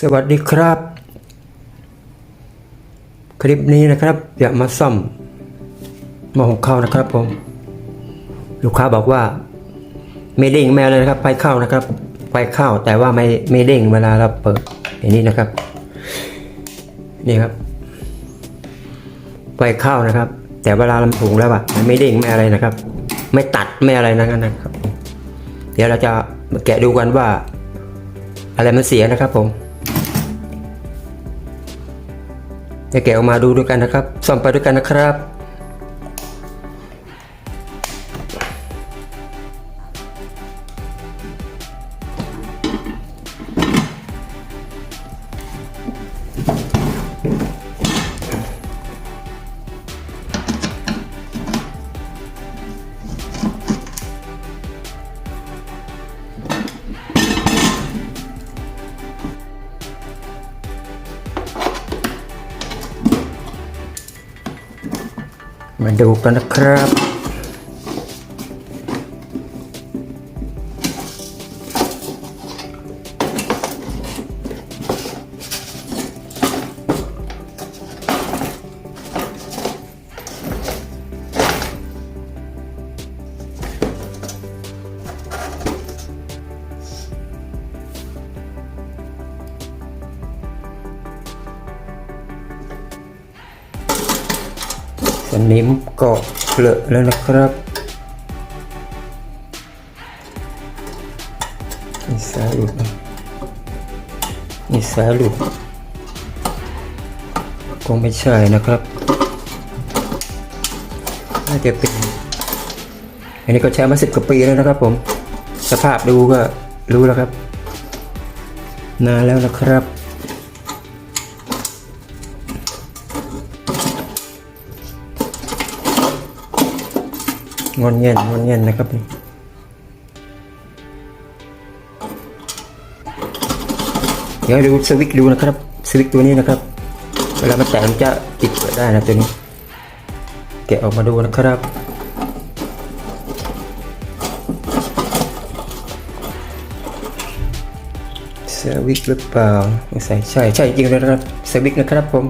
สวัสดีครับ คลิปนี้นะครับอยากมาซ่อมหม้อหุงข้าวนะครับผม ลูกค้าบอกว่า ไม่เด้งไม่อะไรนะครับไฟเข้านะครับไฟเข้าแต่ว่าไม่ไม่เด้งเวลาเราเปิดอย่างนี้นะครับ นี่ครับไฟเข้านะครับ แต่เวลาเราหุงแล้วอะมันไม่เด้งไม่อะไรนะครับ ไม่ตัดไม่อะไรนะนะครับ เดี๋ยวเราจะมาแกะดูกันว่า อะไรมันเสียนะครับผม จะแกะออกมาดูด้วยกันนะครับ ส่องไปด้วยกันนะครับ มาดูกันนะครับ สนิมก็เลอะแล้วนะครับนี่สาหลุดนะนี่สาหลุดคงไม่ใช่นะครับ น่าจะเป็น อันนี้ก็ใช้มาสิบกว่าปีแล้วนะครับผม สภาพดูก็รู้แล้วครับ นานแล้วนะครับ งอนเงียนงอนเงียนนะครับนี่เดี๋ยวดูสวิตดูนะครับสวิตตัวนี้นะครับ เวลามันแตะมันจะติดเปิดได้นะตัวนี้แกะออกมาดูนะครับสวิตหรือเปล่าใช่ใช่ใช่จริงเลยนะครับสวิตนะครับผม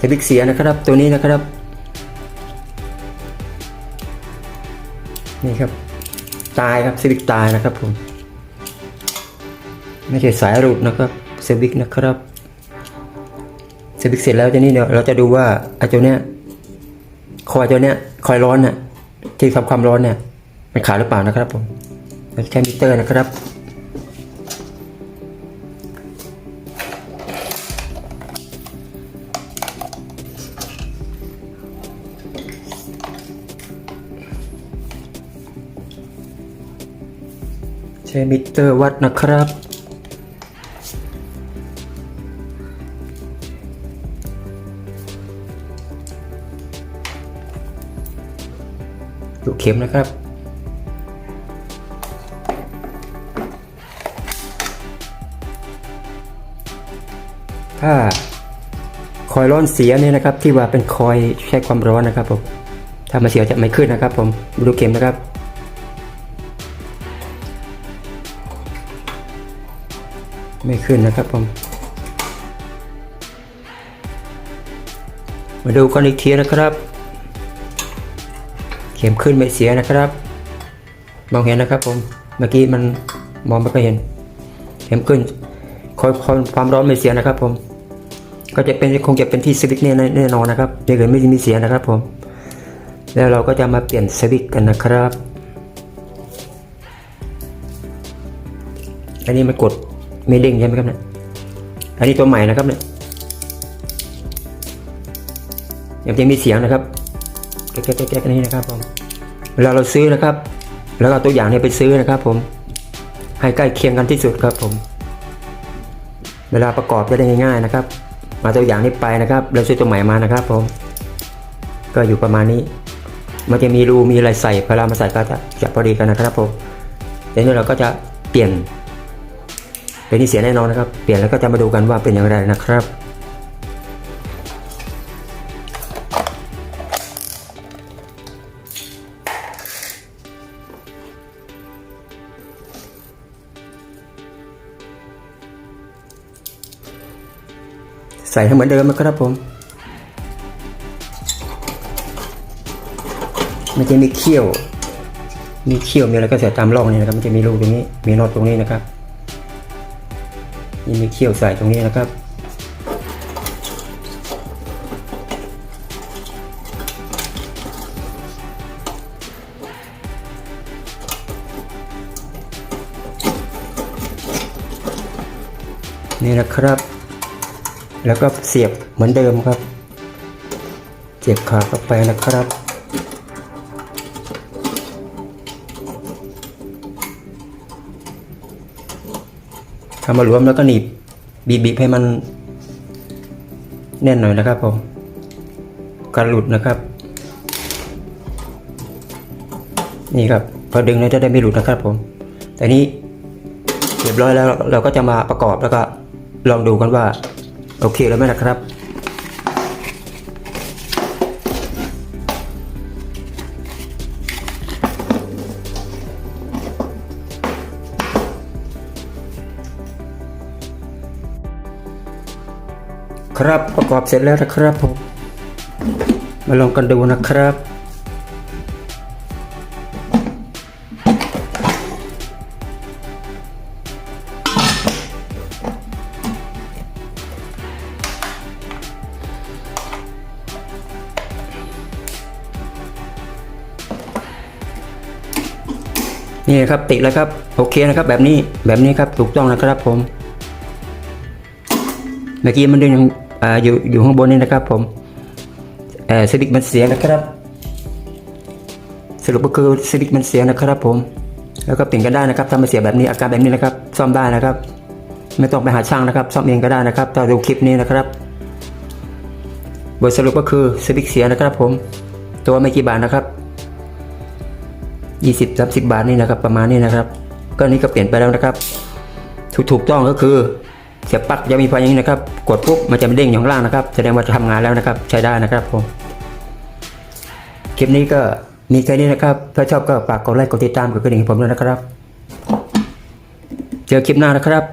สวิตเสียนะครับ ตัวนี้นะครับ นี่ครับ ตายครับสวิกตายนะครับผม ไม่ใช่สายรูดนะครับสวิกนะครับสวิกเสร็จแล้วจะนี่เดี๋ยวเราจะดูว่าไอ้เจ้าเนี้ยคอยเจ้าเนี้ยคอยร้อนน่ะที่ทำความร้อนเนี่ยมันขาดหรือเปล่านะครับผมใช้มิเตอร์นะครับ ใช้มิเตอร์วัดนะครับดูเข็มนะครับถ้าคอยร้อนเสียเนี่ยนะครับ ที่ว่าเป็นคอยใช้ความร้อนนะครับผมถ้ามาเสียจะไม่ขึ้นนะครับ ผมดูเข็มนะครับ ไม่ขึ้นนะครับผม มาดูกันอีกทีนะครับ เข็มขึ้นไม่เสียนะครับ มองเห็นนะครับผม เมื่อกี้มันมองไม่ค่อยเห็น เข็มขึ้นคอยความร้อนไม่เสียนะครับ ผม ก็จะเป็นคงจะเป็นที่สวิตช์เน่แน่นอนนะครับเดี๋ยวเกิดไม่มีเสียนะครับผม แล้วเราก็จะมาเปลี่ยนสวิตช์กันนะครับอันนี้มันกด ไม่เด้งใช่ไหมครับเนี่ยอันนี้ตัวใหม่นะครับเนี่ยยังจะมีเสียงนะครับแก๊กแก๊กแก๊กนี่นะครับผมเวลาเราซื้อนะครับ แล้วก็ตัวอย่างเนี่ยไปซื้อนะครับผมให้ใกล้เคียงกันที่สุดครับผม เวลาประกอบจะได้ง่าย ๆนะครับ มาตัวอย่างนี้ไปนะครับเราซื้อตัวใหม่มานะครับผม ก็อยู่ประมาณนี้ มันจะมีรูมีอะไรใส่เวลามาใส่ก็จะจะพอดีกันนะครับผมเดี๋ยวนี้เราก็จะเปลี่ยน เป็นที่เสียแน่นอนนะครับ เปลี่ยนแล้วก็จะมาดูกันว่าเป็นอย่างไรนะครับใส่ให้เหมือนเดิมนะครับผม มันจะมีเขี้ยว มีเขี้ยวมีอะไรก็ใส่ตามร่องนี่นะครับ มันจะมีรูตรงนี้ มีน็อตตรงนี้นะครับ นี่มีเขี้ยวใส่ตรงนี้นะครับ นี่นะครับ แล้วก็เสียบเหมือนเดิมครับ เสียบขาเข้าไปนะครับำมารวมแล้วก็หนีบบีบบีบให้มันแน่นหน่อยนะครับผมการหลุดนะครับ นี่ครับพอดึงแล้วจะได้ไม่หลุดนะครับผม แต่นี้เรียบร้อยแล้วเราก็จะมาประกอบแล้วก็ลองดูกันว่า โอเคแล้วไหมนะครับ ครับ ประกอบเสร็จแล้วนะครับผมมาลองกันดูนะครับ นี่ครับติดแล้วครับ โอเคนะครับ แบบนี้แบบนี้ครับถูกต้องนะครับผมเมื่อกี้มันดึงอ่า อยู่อยู่ข้างบนนี่นะครับผมเอ่อสวิกมันเสียนะครับ สรุปก็คือสวิกมันเสียนะครับผม แล้วก็เปลี่ยนกันได้นะครับถ้ามันเสียแบบนี้อาการแบบนี้นะครับ ซ่อมได้นะครับ ไม่ต้องไปหาช่างนะครับ ซ่อมเองก็ได้นะครับถ้าดูคลิปนี้นะครับบทสรุปก็คือสวิกเสียนะครับผม ตัวไม่กี่บาทนะครับยี่สิบสามสิบบาทนี่นะครับประมาณนี้นะครับ ก็นี้ก็เปลี่ยนไปแล้วนะครับ ถูกถูกต้องก็คือ เสียบปลั๊กจะมีไฟอย่างนี้นะครับ กดปุ๊บมันจะเด้งอยู่ข้างล่างนะครับ แสดงว่าจะทำงานแล้วนะครับ ใช้ได้นะครับผม คลิปนี้ก็มีแค่นี้นะครับ ถ้าชอบก็ฝากกดไลค์กดติดตามกดกระดิ่งให้ผมด้วยนะครับ เจอคลิปหน้านะครับ